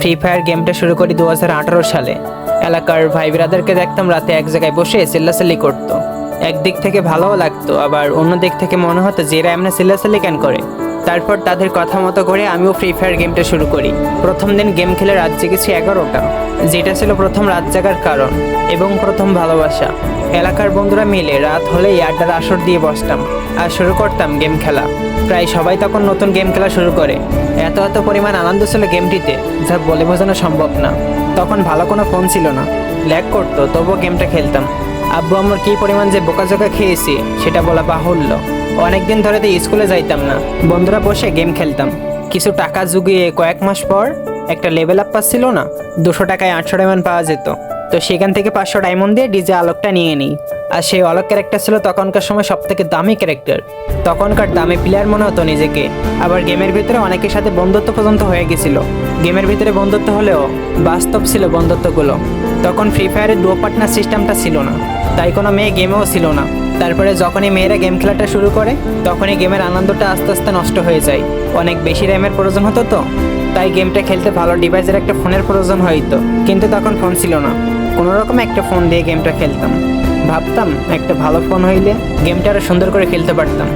Free fire গেমটা শুরু করি দু হাজার আঠেরো সালে। এলাকার ভাই ব্রাদারকে দেখতাম রাতে এক জায়গায় বসে চিল্লাচিল্লি করতো। একদিক থেকে ভালোও লাগতো, আবার অন্য দিক থেকে মনে হতো যে এরা এমনি চিল্লাচিল্লি কেন করে। তারপর তাদের কথা মতো করে আমিও ফ্রি ফায়ার গেমটা শুরু করি। প্রথম দিন গেম খেলে রাত জেগেছি এগারোটা। যেটা ছিল প্রথম রাত জাগার কারণ এবং প্রথম ভালোবাসা। এলাকার বন্ধুরা মিলে রাত হলেই আড্ডার আসর দিয়ে বসতাম আর শুরু করতাম গেম খেলা। প্রায় সবাই তখন নতুন গেম খেলা শুরু করে। এত এত পরিমাণ আনন্দ ছিল গেমটিতে যা বলে বোঝানো সম্ভব না। তখন ভালো কোনো ফোন ছিল না। ল্যাগ করতো, তবুও গেমটা খেলতাম। আব্বু আমার কী পরিমাণ যে বোকাজোকা খেয়েছি, সেটা বলা বাহুল্য। অনেকদিন ধরে তো স্কুলে যাইতাম না। বন্ধুরা বসে গেম খেলতাম। কিছু টাকা জুগিয়ে কয়েক মাস পর একটা লেভেল আপ পাচ্ছিল না। দুশো টাকায় আটশো ডায়মন্ড পাওয়া যেত। তো সেখান থেকে পাঁচশো ডায়মন্ড দিয়ে ডিজে আলোকটা নিয়ে নিই। আর সেই আলোক ক্যারেক্টার ছিল তখনকার সময় সব থেকে দামি ক্যারেক্টার তখনকার দামি প্লেয়ার মনে হতো নিজেকে। আবার গেমের ভিতরে অনেকের সাথে বন্ধুত্ব পর্যন্ত হয়ে গেছিল। গেমের ভিতরে বন্ধুত্ব হলেও বাস্তব ছিল বন্ধুত্বগুলো। তখন ফ্রি ফায়ারের ডুয়ো পার্টনার সিস্টেমটা ছিল না। তাই কোনো মেয়ে গেমেও ছিল না। তারপরে যখনই মেয়েরা গেম খেলাটা শুরু করে, তখনই গেমের আনন্দটা আস্তে আস্তে নষ্ট হয়ে যায়। অনেক বেশি র্যামের প্রয়োজন হতো তো, তাই গেমটা খেলতে ভালো ডিভাইসের একটা ফোনের প্রয়োজন হইতো কিন্তু তখন ফোন ছিল না। কোনো রকম একটা ফোন দিয়ে গেমটা খেলতাম। ভাবতাম একটা ভালো ফোন হইলে গেমটা আরও সুন্দর করে খেলতে পারতাম।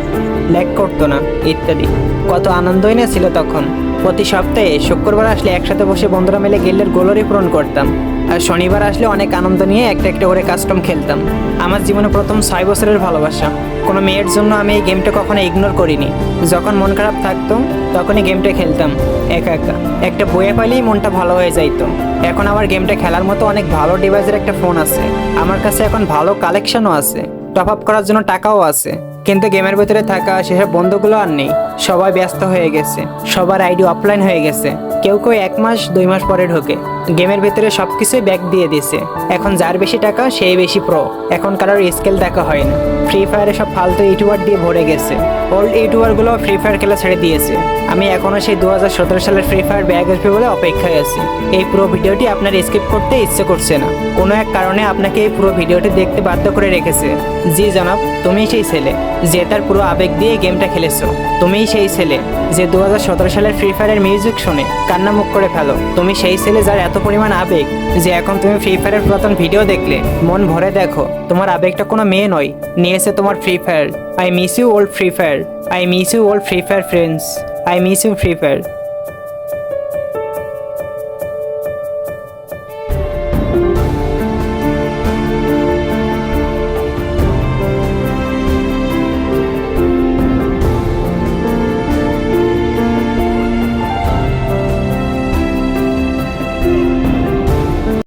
ল্যাগ করতো না, ইত্যাদি। কত আনন্দই না ছিল তখন। প্রতি সপ্তাহে শুক্রবার আসলে একসাথে বসে বন্ধুরা মিলে গেলের গোলরই পূরণ করতাম। আর শনিবার আসলে অনেক আনন্দ নিয়ে একটা একটা করে কাস্টম খেলতাম। আমার জীবনে প্রথম ছয় বছরের ভালোবাসা। কোনো মেয়ের জন্য আমি এই গেমটা কখনো ইগনোর করিনি। যখন মন খারাপ থাকতো, তখনই গেমটা খেলতাম। একা একা। একটা বইয়ে পাইলেই মনটা ভালো হয়ে যাইতো। এখন আমার গেমটা খেলার মতো অনেক ভালো ডিভাইসের একটা ফোন আছে। আমার কাছে এখন ভালো কালেকশনও আছে। টপ আপ করার জন্য টাকাও আছে। কিন্তু গেমের ভিতরে থাকা সেসব বন্ধুগুলো আর নেই। সবাই ব্যস্ত হয়ে গেছে। সবার আইডি অফলাইন হয়ে গেছে। কেউ কেউ এক মাস, দুই মাস পরে ঢোকে। গেমের ভিতরে সব কিছুই ব্যাক দিয়ে দিছে এখন যার বেশি টাকা, সেই বেশি প্রো এখন কারোর স্কেল দেখা হয় না। ফ্রি ফায়ারে সব ফালতু ইউটিউবার দিয়ে ভরে গেছে। ওল্ড ইউটিউবারগুলো ফ্রি ফায়ার খেলা ছেড়ে দিয়েছে। আমি এখনও সেই দু হাজার সতেরো সালের ফ্রি ফায়ার ব্যাগ আসবে বলে অপেক্ষায় আছি। এই পুরো ভিডিওটি আপনার স্কিপ করতে ইচ্ছে করছে না। কোনো এক কারণে আপনাকে এই পুরো ভিডিওটি দেখতে বাধ্য করে রেখেছে। জি জনাব, তুমিই সেই ছেলে, যে তার পুরো আবেগ দিয়ে গেমটা খেলেছো। তুমিই সেই ছেলে, যে দু হাজার সতেরো সালের ফ্রি ফায়ারের মিউজিক শুনে কান্না মুখ করে ফেলো। তুমি সেই ছেলে যার এত পরিমাণ আবেগ যে এখন তুমি ফ্রি ফায়ারের পুরাতন ভিডিও দেখলে। মন ভরে দেখো, তোমার আবেগটা কোনো মেয়ে নয়। নিয়েছে তোমার Free Fire I miss you old Free Fire I miss you old Free Fire friends I miss you Free Fire